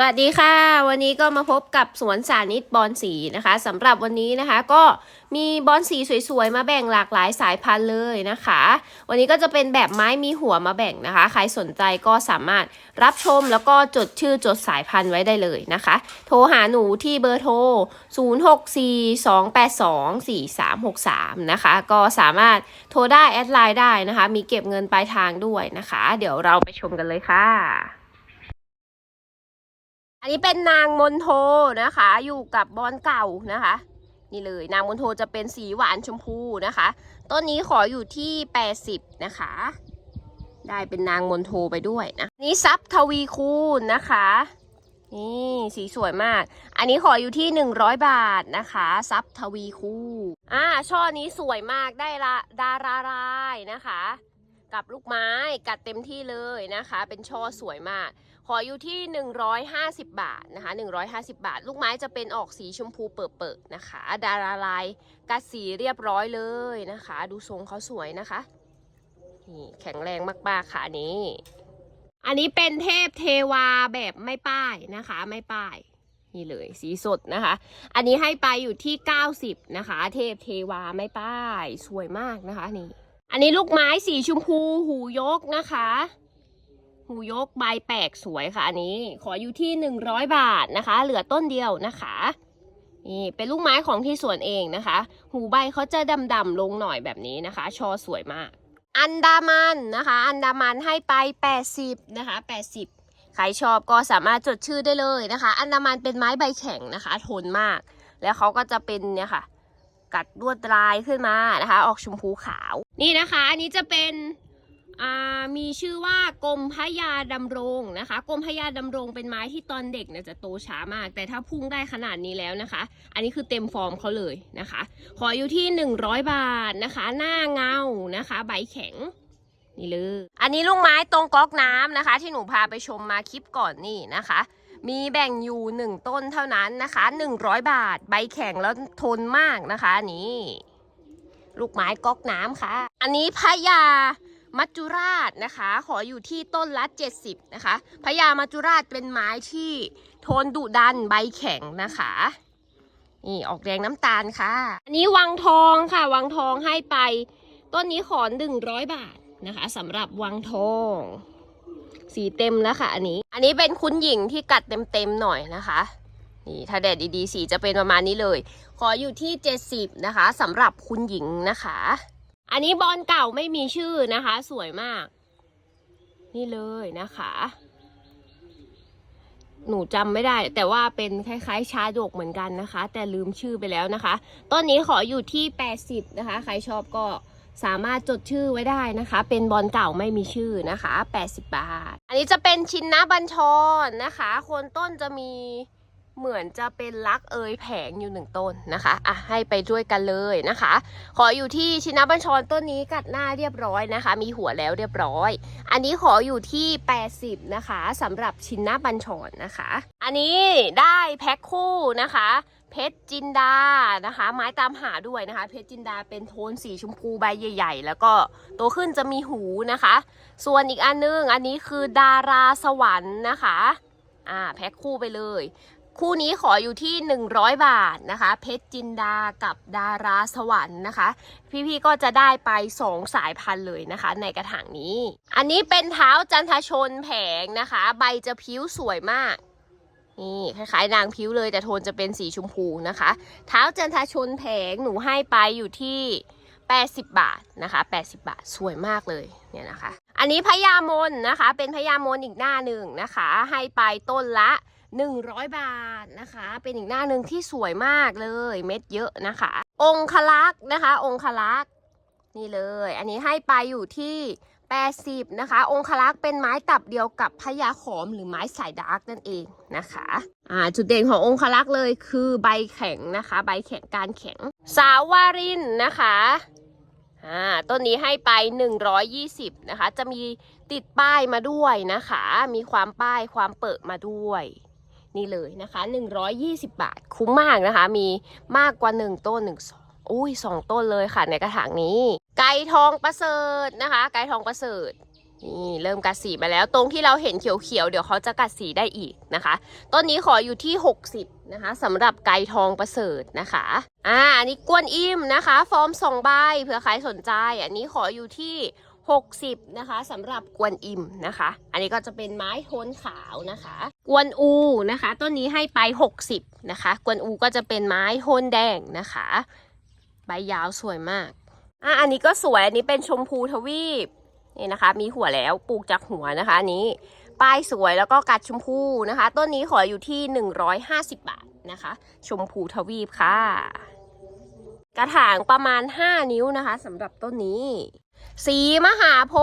สวัสดีค่ะ วันนี้ก็มาพบกับสวนสานิตบอนสีนะคะสำหรับวันนี้นะคะก็มีบอนสีสวยๆ มาแบ่งหลากหลายสายพันธุ์เลยนะคะ วันนี้ก็จะเป็นแบบไม้มีหัวมาแบ่งนะคะ ใครสนใจก็สามารถรับชมแล้วก็จดชื่อจดสายพันธุ์ไว้ได้เลยนะคะ โทรหาหนูที่เบอร์โทร 0642824363 นะคะ ก็สามารถโทรได้แอดไลน์ได้นะคะ มีเก็บเงินปลายทางด้วยนะคะ เดี๋ยวเราไปชมกันเลยค่ะ อันนี้เป็นนางมนโทนะคะ อยู่กับบอนเก่านะคะ นี่เลยนางมนโทจะเป็นสีหวานชมพูนะคะ ต้นนี้ขออยู่ที่ 80 นะคะ ได้เป็นนางมนโทไปด้วยนะนี่ซับทวีคูณนะคะนี่สีสวยมาก อันนี้ขออยู่ที่ 100 บาทนะคะ ซับทวีคูอ่าช่อนี้สวยมากได้ละดารารายนะคะ กับลูกไม้กัดเต็มที่เลยนะคะ เป็นช่อสวยมาก ขออยู่ที่ 150 บาทนะคะ150 บาท ลูกไม้จะเป็นออกสีชมพูเปิดๆนะคะ ดาราลายกัดสีเรียบร้อยเลยนะคะ ดูทรงเขาสวยนะคะนี่แข็งแรงมากๆค่ะอันนี้อันนี้เป็นเทพเทวาแบบไม่ป้ายนะคะ ไม่ป้ายนี่เลยสีสดนะคะ อันนี้ให้ไปอยู่ที่ 90 นะคะ เทพเทวาไม่ป้าย สวยมากนะคะนี่ อันนี้ลูกไม้สีชมพูหูยกนะคะ หูยกใบแปลกสวยค่ะอันนี้ ขออยู่ที่ 100 บาทนะคะ เหลือต้นเดียวนะคะนี่เป็นลูกไม้ของที่สวนเองนะคะ หูใบเขาจะดำๆลงหน่อยแบบนี้นะคะ ชอสวยมาก อันดามันนะคะ อันดามันให้ไป 80นะคะ80 ใครชอบก็สามารถจดชื่อได้เลยนะคะ อันดามันเป็นไม้ใบแข็งนะคะ ทนมาก แล้วเขาก็จะเป็นเนี่ยค่ะ กัดลวดลายขึ้นมานะคะ ออกชมพูขาว นี่นะคะ อันนี้จะเป็น มีชื่อว่ากรมพยาดำรงนะคะกรมพยาดำรงเป็นไม้ที่ตอนเด็กเนี่ยจะโตช้ามาก แต่ถ้าพุ่งได้ขนาดนี้แล้วนะคะ อันนี้คือเต็มฟอร์มเขาเลยนะคะ ขออยู่ที่ 100 บาทนะคะ หน้าเงานะคะ ใบแข็งนี่เลยอันนี้ลูกไม้ตรงก๊อกน้ำนะคะ ที่หนูพาไปชมมาคลิปก่อนนี่นะคะ มีแบ่งอยู่หนึ่งต้นเท่านั้นนะคะ 100 บาท ใบแข็งแล้วทนมากนะคะนี้ลูกไม้ก๊อกน้ำค่ะ อันนี้พญา มัจจุราชนะคะ ขออยู่ที่ต้นละ 70 นะคะพญามัจจุราชเป็นไม้ที่ทนดุดันใบแข็งนะคะนี่ออกแดงน้ำตาลค่ะ อันนี้วังทองค่ะ วังทองให้ไป ต้นนี้ขอ100บาทนะคะสำหรับวังทอง สีเต็มแล้วค่ะอันนี้ อันนี้เป็นคุณหญิงที่กัดเต็มๆหน่อยนะคะนี่ถ้าแดดดีๆสีจะเป็นประมาณนี้เลย ขออยู่ที่ 70นะคะสำหรับคุณหญิงนะคะ อันนี้บอลเก่าไม่มีชื่อนะคะ สวยมาก นี่เลยนะคะ หนูจำไม่ได้ แต่ว่าเป็นคล้ายๆ ชาดกเหมือนกันนะคะ แต่ลืมชื่อไปแล้วนะคะ ต้นนี้ขออยู่ที่ 80 นะคะ ใครชอบก็สามารถจดชื่อไว้ได้นะคะ เป็นบอลเก่าไม่มีชื่อนะคะ 80 บาท อันนี้จะเป็นชินนะบัญชรนนะคะ โคนต้นจะมี เหมือนจะเป็นลักเอยแผงอยู่หนึ่งต้นนะคะอะให้ไปด้วยกันเลยนะคะ ขออยู่ที่ชินบัญชรต้นนี้กัดหน้าเรียบร้อยนะคะ มีหัวแล้วเรียบร้อย อันนี้ขออยู่ที่ 80 นะคะสำหรับชินนาบัญชรนะคะ อันนี้ได้แพ็คคู่นะคะเพชรจินดานะคะ ไม้ตามหาด้วยนะคะ เพชรจินดาเป็นโทนสีชมพูใบใหญ่ ๆ แล้วก็โตขึ้นจะมีหูนะคะ ส่วนอีกอันนึงอันนี้คือดาราสวรรค์นะคะอ่าแพ็คคู่ไปเลย คู่นี้ขออยู่ที่ 100 บาทนะคะ เพชรจินดากับดาราสวรรค์นะคะ พี่ๆก็จะได้ไป 2 สายพันธุ์เลยนะคะ ในกระถางนี้ อันนี้เป็นเท้าจันทชนแผงนะคะ ใบจะผิวสวยมากนี่คล้ายๆนางผิวเลยแต่โทนจะเป็นสีชมพูนะคะ เท้าจันทชนแผงหนูให้ไปอยู่ที่ 80 บาทนะคะ80 บาทสวยมากเลยเนี่ยนะคะ อันนี้พญามนนะคะ เป็นพญามนอีกหน้าหนึ่งนะคะ ให้ไปต้นละ 100 บาทนะคะ เป็นอีกหน้าหนึ่งที่สวยมากเลยเม็ดเยอะนะคะ องคลักษ์นะคะ องคลักษ์นี่เลย อันนี้ให้ไปอยู่ที่ 80 นะคะ องคลักษ์เป็นไม้ตับเดียวกับพญาขอมหรือไม้สายดาร์กนั่นเองนะคะอ่าจุดเด่นขององคลักษ์เลยคือใบแข็งนะคะ ใบแข็งการแข็ง สาววารินนะคะอ่าต้นนี้ให้ไป 120 นะคะ จะมีติดป้ายมาด้วยนะคะ มีความป้ายความเปิดมาด้วย นี่เลยนะคะ 120 บาท คุ้มมากนะคะ มีมากกว่า 1 ต้น1 2อุ้ย2ต้นเลยค่ะในกระถางนี้ ไก่ทองประเสริฐนะคะ ไก่ทองประเสริฐนี่เริ่มกัดสีมาแล้วตรงที่เราเห็นเขียวๆเดี๋ยวเขาจะกัดสีได้อีกนะคะต้นนี้ขออยู่ที่ 60นะคะสำหรับไก่ทองประเสริฐนะคะอ่าอันนี้กวนอิมนะคะ ฟอร์มสองใบเผื่อใครสนใจ อันนี้ขออยู่ที่ 60นะคะสำหรับกวนอิมนะคะ อันนี้ก็จะเป็นไม้โทนขาวนะคะ กวนอูนะคะ ต้นนี้ให้ไป 60 นะคะ กวนอูก็จะเป็นไม้โทนแดงนะคะ ใบยาวสวยมากอะอันนี้ก็สวยอันนี้เป็นชมพูทวีปนี่นะคะ มีหัวแล้วปลูกจากหัวนะคะอันนี้ป้ายสวยแล้วก็กัดชมพูนะคะ ต้นนี้ขออยู่ที่ 150 บาทนะคะ ชมพูทวีปค่ะ กระถางประมาณ 5 นิ้วนะคะสำหรับต้นนี้ สีมหาโพ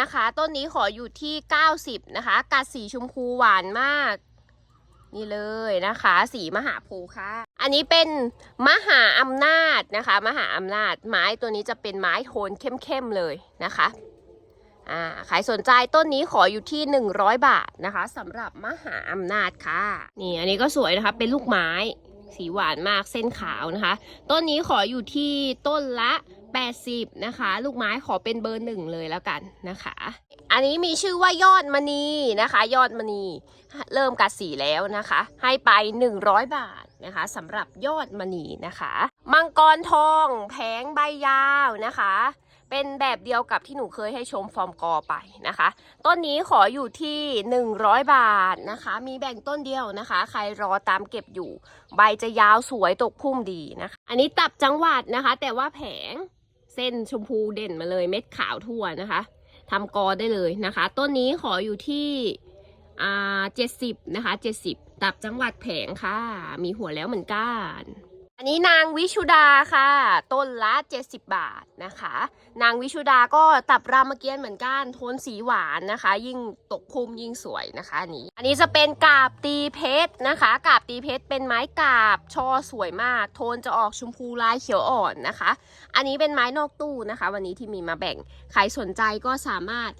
นะคะ ต้นนี้ขออยู่ที่ 90 นะคะกัดสีชมพูหวานมาก นี่เลยนะคะ สีมหาโพค่ะ อันนี้เป็นมหาอำนาจนะคะ มหาอำนาจไม้ตัวนี้จะเป็นไม้โทนเข้มๆเลยนะคะอ่าใครสนใจต้นนี้ขออยู่ที่ 100 บาทนะคะสำหรับมหาอำนาจค่ะ นี่อันนี้ก็สวยนะคะเป็นลูกไม้สีหวานมากเส้นขาวนะคะ ต้นนี้ขออยู่ที่ต้นละ 80 นะคะ ลูกไม้ขอเป็นเบอร์หนึ่งเลยแล้วกันนะคะ อันนี้มีชื่อว่ายอดมณีนะคะ ยอดมณีเริ่มกัดสีแล้วนะคะ ให้ไป 100 บาทนะคะสำหรับยอดมณีนะคะมังกรทองแผงใบยาวนะคะ เป็นแบบเดียวกับที่หนูเคยให้ชมฟอร์มกอไปนะคะ ต้นนี้ขออยู่ที่ 100 บาทนะคะ มีแบ่งต้นเดียวนะคะ ใครรอตามเก็บอยู่ ใบจะยาวสวยตกพุ่มดีนะคะ อันนี้ตับจังหวัดนะคะ แต่ว่าแผง เส้นชมพูเด่นมาเลยเม็ดขาวทั่วนะคะทำกอได้เลยนะคะ ต้นนี้ขออยู่ที่อ่าเจ็ดสิบนะคะเจ็ดสิบตับจังหวัดแผงค่ะ มีหัวแล้วเหมือนกัน อันนี้นางวิชุดาค่ะ ต้นละ 70 บาทนะคะ นางวิชุดาก็ตับรามเกียรติ์เหมือนกันโทนสีหวานนะคะ ยิ่งตกคุมยิ่งสวยนะคะอันนี้ อันนี้จะเป็นกาบตีเพชรนะคะกาบตีเพชรเป็นไม้กาบช่อสวยมาก โทนจะออกชมพูลายเขียวอ่อนนะคะ อันนี้เป็นไม้นอกตู้นะคะ วันนี้ที่มีมาแบ่งใครสนใจก็สามารถ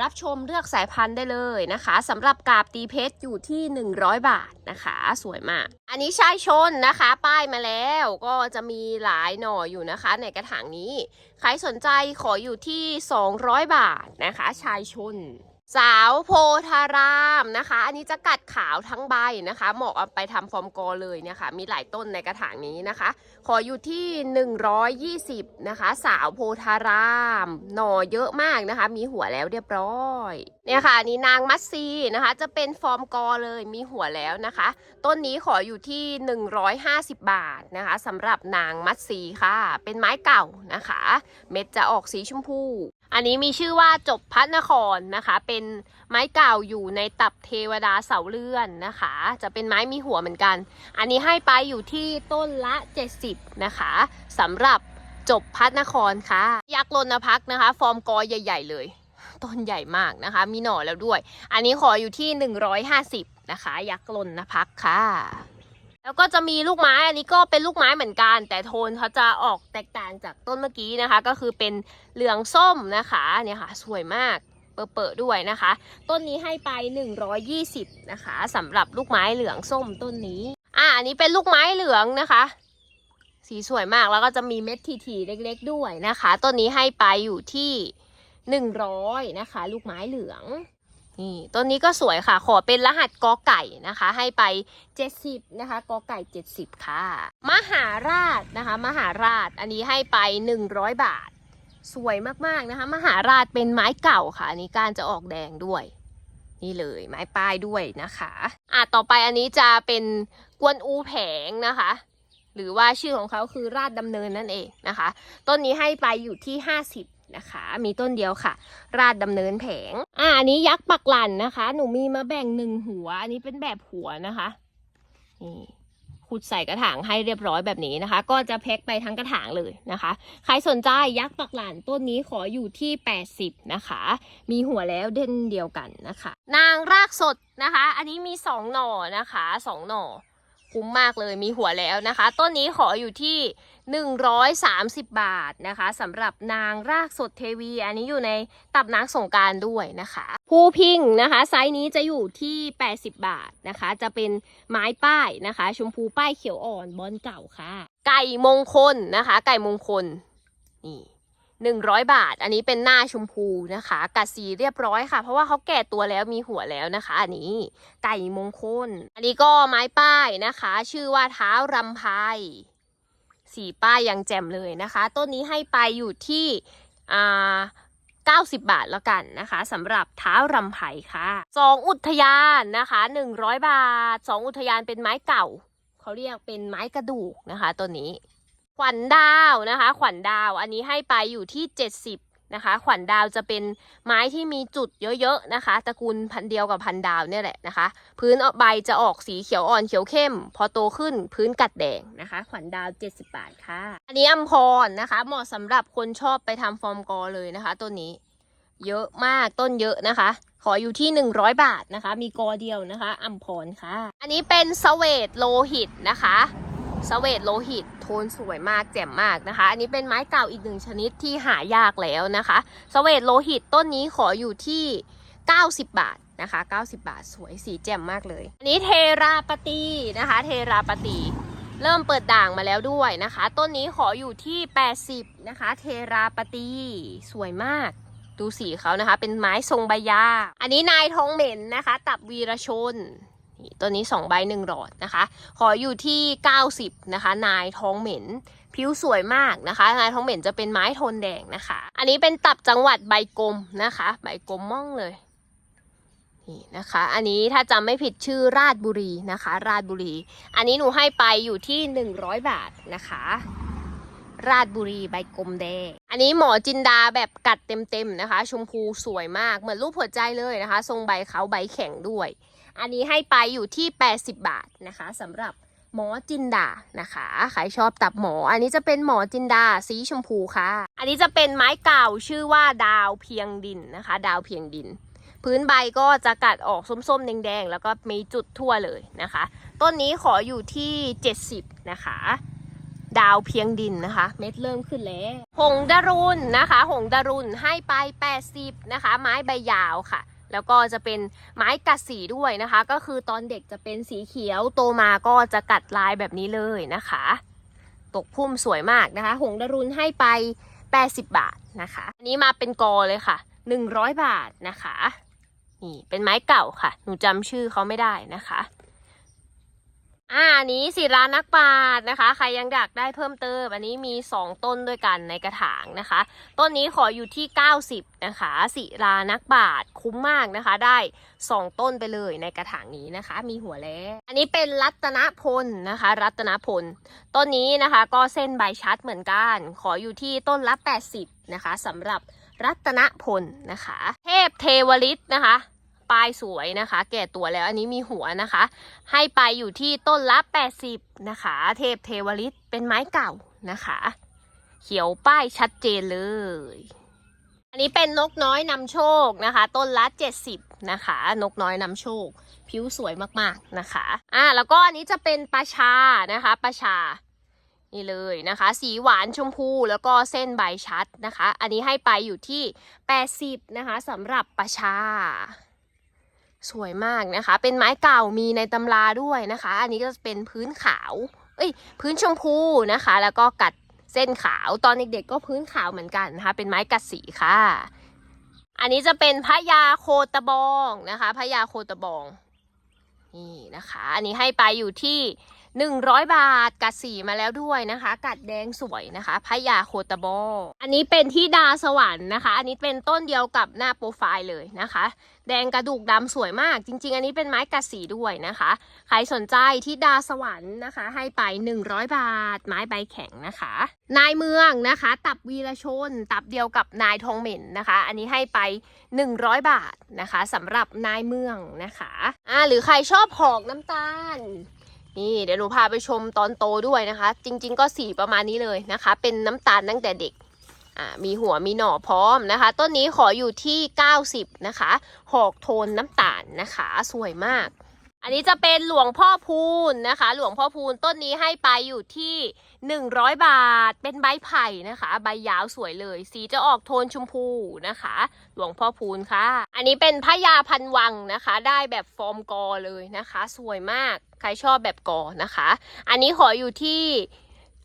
รับชมเลือกสายพันธุ์ได้เลยนะคะสำหรับกาบตีเพชรอยู่ที่ 100 บาทนะคะ สวยมาก อันนี้ชายชนนะคะ ป้ายมาแล้วก็จะมีหลายหน่ออยู่นะคะ ในกระถางนี้ ใครสนใจขออยู่ที่ 200 บาทนะคะ ชายชน สาวโพธารามนะคะ อันนี้จะกัดขาวทั้งใบนะคะ เหมาะเอาไปทำฟอร์มกอเลยเนี่ยค่ะมีหลายต้นในกระถางนี้นะคะ ขออยู่ที่ 120 นะคะ สาวโพธาราม หน่อเยอะมากนะคะ มีหัวแล้วเรียบร้อย เนี่ยค่ะนนี้นางมัตซีนะคะ จะเป็นฟอร์มกอเลย มีหัวแล้วนะคะ ต้นนี้ขออยู่ที่ 150 บาทนะคะสำหรับนางมัตซีค่ะ เป็นไม้เก่านะคะ เม็ดจะออกสีชมพู อันนี้มีชื่อว่าจบพัฒนครนะคะ เป็นไม้เก่าอยู่ในตับเทวดาเสาเลื่อนนะคะ จะเป็นไม้มีหัวเหมือนกัน อันนี้ให้ไปอยู่ที่ต้นละ 70 นะคะสำหรับจบพัฒนครค่ะ ยักษ์ลนพักนะคะ ฟอร์มกอใหญ่ ๆ เลย ต้นใหญ่มากนะคะ มีหน่อแล้วด้วย อันนี้ขออยู่ที่ 150 นะคะ ยักษ์ลนพักค่ะ แล้วก็จะมีลูกไม้อันนี้ก็เป็นลูกไม้เหมือนกัน แต่โทนเขาจะออกแตกต่างจากต้นเมื่อกี้นะคะ ก็คือเป็นเหลืองส้มนะคะเนี่ยค่ะสวยมากเปิดๆด้วยนะคะ ต้นนี้ให้ไป 120 นะคะสำหรับลูกไม้เหลืองส้มต้นนี้อะอันนี้เป็นลูกไม้เหลืองนะคะ สีสวยมากแล้วก็จะมีเม็ดทีๆเล็กๆด้วยนะคะ ต้นนี้ให้ไปอยู่ที่ 100 นะคะ ลูกไม้เหลือง นี่ต้นนี้ก็สวยค่ะ ขอเป็นรหัสกอไก่นะคะ ให้ไป 70 นะคะกอไก่ 70 ค่ะ มหาราชนะคะ มหาราชอันนี้ให้ไป 100 บาท สวยมากๆนะคะ มหาราชเป็นไม้เก่าค่ะ อันนี้กานจะออกแดงด้วย นี่เลยไม้ป้ายด้วยนะคะอะต่อไปอันนี้จะเป็นกวนอูแผงนะคะ หรือว่าชื่อของเขาคือราชดำเนินนั่นเองนะคะ ต้นนี้ให้ไปอยู่ที่ 50 นะคะ มีต้นเดียวค่ะ ราชดำเนินแผง อ่าอันนี้ยักษ์ปักหลันนะคะ หนูมีมาแบ่งหนึ่งหัว อันนี้เป็นแบบหัวนะคะนี่ขุดใส่กระถางให้เรียบร้อยแบบนี้นะคะ ก็จะแพ็คไปทั้งกระถางเลยนะคะ ใครสนใจยักษ์ปักหลันต้นนี้ขออยู่ที่ 80 นะคะ มีหัวแล้วเด่นเดียวกันนะคะ นางรากสดนะคะ อันนี้มีสองหน่อนะคะสองหน่อ คุ้มมากเลยมีหัวแล้วนะคะ ต้นนี้ขออยู่ที่ 130 บาทนะคะสำหรับนางรากสดเทวี อันนี้อยู่ในตับนางสงการด้วยนะคะผู้พิงนะคะไซส์นี้จะอยู่ที่ 80 บาทนะคะ จะเป็นไม้ป้ายนะคะ ชมพูป้ายเขียวอ่อนบอลเก่าค่ะ ไก่มงคลนะคะ ไก่มงคลนี่ 100 บาท อันนี้เป็นหน้าชมพูนะคะกัดสีเรียบร้อยค่ะ เพราะว่าเขาแก่ตัวแล้วมีหัวแล้วนะคะ อันนี้ไก่มงคล อันนี้ก็ไม้ป้ายนะคะ ชื่อว่าเท้ารำไพสีป้ายยังแจ่มเลยนะคะ ต้นนี้ให้ไปอยู่ที่อ่า90 บาทแล้วกันนะคะสำหรับเท้ารำไพค่ะสองอุทยานนะคะ 100 บาทสองอุทยานเป็นไม้เก่า เขาเรียกเป็นไม้กระดูกนะคะตัวนี้ ขวัญดาวนะคะ ขวัญดาวอันนี้ให้ไปอยู่ที่ 70นะคะ ขวัญดาวจะเป็นไม้ที่มีจุดเยอะๆนะคะตระกูลพันเดียวกับพันดาวเนี่ยแหละนะคะ พื้นใบจะออกสีเขียวอ่อนเขียวเข้ม พอโตขึ้นพื้นกัดแดงนะคะ ขวัญดาว 70 บาทค่ะ อันนี้อัมพรนะคะ เหมาะสำหรับคนชอบไปทำฟอร์มกอเลยนะคะต้นนี้เยอะมากต้นเยอะนะคะ ขออยู่ที่ 100 บาทนะคะ มีกอเดียวนะคะอัมพรค่ะ อันนี้เป็นสเวตโลหิตนะคะ สเวตโลหิต โทนสวยมากแจ่มมากนะคะ อันนี้เป็นไม้เก่าอีกหนึ่งชนิดที่หายากแล้วนะคะสเวตโลหิตต้นนี้ขออยู่ที่ 90 บาทนะคะ 90 บาทสวยสีแจ่มมากเลย อันนี้เทราปตีนะคะ เทราปตีเริ่มเปิดด่างมาแล้วด้วยนะคะ ต้นนี้ขออยู่ที่ 80 นะคะ เทราปตีสวยมากดูสีเขานะคะ เป็นไม้ทรงใบหญ้าอันนี้นายทองเหม็นนะคะ ตับวีรชน ตัวนี้ 2 ใบ1หลอดนะคะ ขออยู่ที่ 90 นะคะ นายทองเหม็นผิวสวยมากนะคะ นายทองเหม็นจะเป็นไม้โทนแดงนะคะ อันนี้เป็นตับจังหวัดใบกลมนะคะ ใบกลมม่องเลยนี่นะคะ อันนี้ถ้าจำไม่ผิดชื่อราชบุรีนะคะ ราชบุรี อันนี้หนูให้ไปอยู่ที่ 100 บาทนะคะ ราชบุรีใบกลมแดง อันนี้หมอจินดาแบบกัดเต็มๆนะคะ ชมพูสวยมากเหมือนรูปหัวใจเลยนะคะ ทรงใบเขาใบแข็งด้วย อันนี้ให้ไปอยู่ที่ 80 บาทนะคะสำหรับหมอจินดานะคะใครชอบตับหมอ อันนี้จะเป็นหมอจินดาสีชมพูค่ะ อันนี้จะเป็นไม้เก่าชื่อว่าดาวเพียงดินนะคะ ดาวเพียงดิน พื้นใบก็จะกัดออกส้มๆ แดงๆ แล้วก็มีจุดทั่วเลยนะคะ ต้นนี้ขออยู่ที่ 70 นะคะ ดาวเพียงดินนะคะ เม็ดเริ่มขึ้นแล้ว หงดารุนนะคะ หงดารุนให้ไป 80 นะคะ ไม้ใบยาวค่ะ แล้วก็จะเป็นไม้กัดสีด้วยนะคะ ก็คือตอนเด็กจะเป็นสีเขียวโตมาก็จะกัดลายแบบนี้เลยนะคะ ตกพุ่มสวยมากนะคะ หงดรุนให้ไป 80 บาทนะคะอันนี้มาเป็นกอเลยค่ะ 100 บาทนะคะนี่เป็นไม้เก่าค่ะ หนูจำชื่อเขาไม่ได้นะคะ อ่าอันนี้ศิลานักปาชญ์นะคะ ใครยังอยากได้เพิ่มเติม อันนี้มี 2 ต้นด้วยกันในกระถางนะคะ ต้นนี้ขออยู่ที่ 90 นะคะศิลานักปาชญ์คุ้มมากนะคะ ได้ 2 ต้นไปเลยในกระถางนี้นะคะ มีหัวแล้อันนี้เป็นรัตนพลนะคะ รัตนพล ต้นนี้นะคะก็เส้นใบชัดเหมือนกัน ขออยู่ที่ต้นละ 80 นะคะสำหรับรัตนพลนะคะ เทพเทวฤทธิ์นะคะ ปลายสวยนะคะ แก่ตัวแล้วอันนี้มีหัวนะคะ ให้ไปอยู่ที่ต้นละ 80 นะคะ เทพเทวฤทธิ์เป็นไม้เก่านะคะ เขียวป้ายชัดเจนเลย อันนี้เป็นนกน้อยนำโชคนะคะ ต้นละ 70 นะคะ นกน้อยนำโชค ผิวสวยมากๆนะคะอ่าแล้วก็อันนี้จะเป็นปลาชานะคะปลาชานี่เลยนะคะ สีหวานชมพูแล้วก็เส้นใบชัดนะคะ อันนี้ให้ไปอยู่ที่ 80 นะคะสำหรับปลาชา สวยมากนะคะ เป็นไม้เก่ามีในตำราด้วยนะคะ อันนี้ก็เป็นพื้นขาว เอ้ย พื้นชมพูนะคะ แล้วก็กัดเส้นขาว ตอนเด็กๆก็พื้นขาวเหมือนกันนะคะ เป็นไม้กัดสีค่ะ อันนี้จะเป็นพระยาโคตะบองนะคะพระยาโคตะบอง นี่นะคะ อันนี้ให้ไปอยู่ที่ 100 บาท กัดสีมาแล้วด้วยนะคะ กัดแดงสวยนะคะพะยาโคตะบออันนี้เป็นที่ดาสวรรค์นะคะ อันนี้เป็นต้นเดียวกับหน้าโปรไฟล์เลยนะคะ แดงกระดูกดำสวยมาก จริง ๆ อันนี้เป็นไม้กัดสีด้วยนะคะ ใครสนใจที่ดาสวรรค์นะคะ ให้ไป 100 บาท ไม้ใบแข็งนะคะ นายเมืองนะคะ ตับวีรชน ตับเดียวกับนายทองเหม็นนะคะ อันนี้ให้ไป 100 บาทนะคะสำหรับนายเมืองนะคะอ่าหรือใครชอบหอกน้ำตาล นี่เดี๋ยวหนูพาไปชมตอนโตด้วยนะคะ จริง ๆ ก็สีประมาณนี้เลยนะคะ เป็นน้ำตาลตั้งแต่เด็กอ่ามีหัวมีหน่อพร้อมนะคะ ต้นนี้ขออยู่ที่ 90 นะคะ หอกโทนน้ำตาลนะคะ สวยมาก อันนี้จะเป็นหลวงพ่อพูนนะคะ หลวงพ่อพูนต้นนี้ให้ไปอยู่ที่ 100 บาท เป็นใบไผ่นะคะ ใบยาวสวยเลย สีจะออกโทนชมพูนะคะ หลวงพ่อพูนค่ะ อันนี้เป็นพระยาพันวังนะคะ ได้แบบฟอร์มกอเลยนะคะ สวยมาก ใครชอบแบบกอนะคะ อันนี้ขออยู่ที่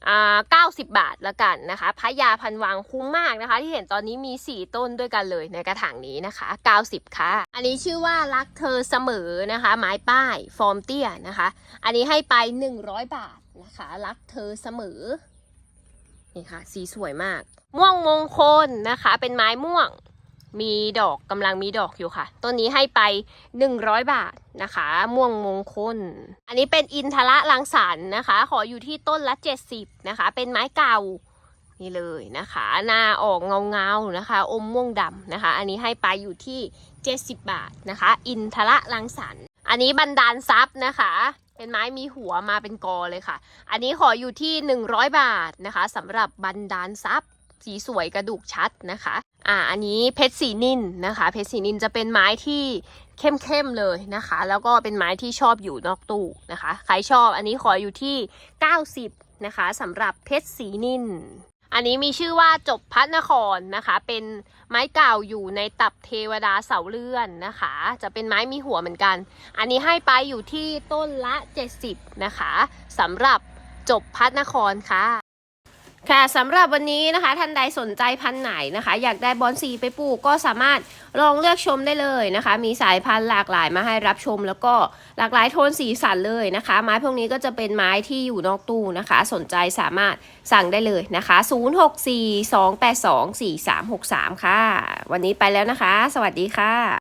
อ่า90บาทละกันนะคะพระยาพันวังคุ้มมากนะคะ ที่เห็นตอนนี้มี 4 ต้นด้วยกันเลยในกระถางนี้นะคะ 90 ค่ะ อันนี้ชื่อว่ารักเธอเสมอนะคะ ไม้ป้ายฟอร์มเตี้ยนะคะ อันนี้ให้ไป 100 บาทนะคะ รักเธอเสมอนี่ค่ะ สีสวยมาก ม่วงมงคลนะคะ เป็นไม้ม่วง มีดอกกำลังมีดอกอยู่ค่ะ ต้นนี้ให้ไป 100 บาทนะคะ ม่วงมงคล อันนี้เป็นอินทระลังสรรนะคะ ขออยู่ที่ต้นละ 70 นะคะ เป็นไม้เก่านี่เลยนะคะ หน้าออกเงาเงาๆนะคะ อมม่วงดำนะคะ อันนี้ให้ไปอยู่ที่ 70 บาทนะคะ อินทระลังสรรอันนี้บันดาลทรัพย์นะคะ เป็นไม้มีหัวมาเป็นกอเลยค่ะ อันนี้ขออยู่ที่ 100 บาทนะคะสำหรับบันดาลทรัพย์ สีสวยกระดูกชัดนะคะ อ่า อันนี้เพชรสีนินนะคะ เพชรสีนินจะเป็นไม้ที่เข้มๆเลยนะคะ แล้วก็เป็นไม้ที่ชอบอยู่นอกตู้นะคะ ใครชอบอันนี้ขออยู่ที่ 90 นะคะสำหรับเพชรสีนินอันนี้มีชื่อว่าจบพัฒนครนะคะ เป็นไม้เก่าอยู่ในตับเทวดาเสาเลื่อนนะคะ จะเป็นไม้มีหัวเหมือนกัน อันนี้ให้ไปอยู่ที่ต้นละ 70 นะคะสำหรับจบพัฒนครค่ะ ค่ะสำหรับวันนี้นะคะท่านใดสนใจพันธุ์ไหนนะคะ อยากได้บอนซีไปปลูกก็สามารถลองเลือกชมได้เลยนะคะ มีสายพันธุ์หลากหลายมาให้รับชม แล้วก็หลากหลายโทนสีสันเลยนะคะ ไม้พวกนี้ก็จะเป็นไม้ที่อยู่นอกตู้นะคะ สนใจสามารถสั่งได้เลยนะคะ 0642824363 ค่ะ วันนี้ไปแล้วนะคะ สวัสดีค่ะ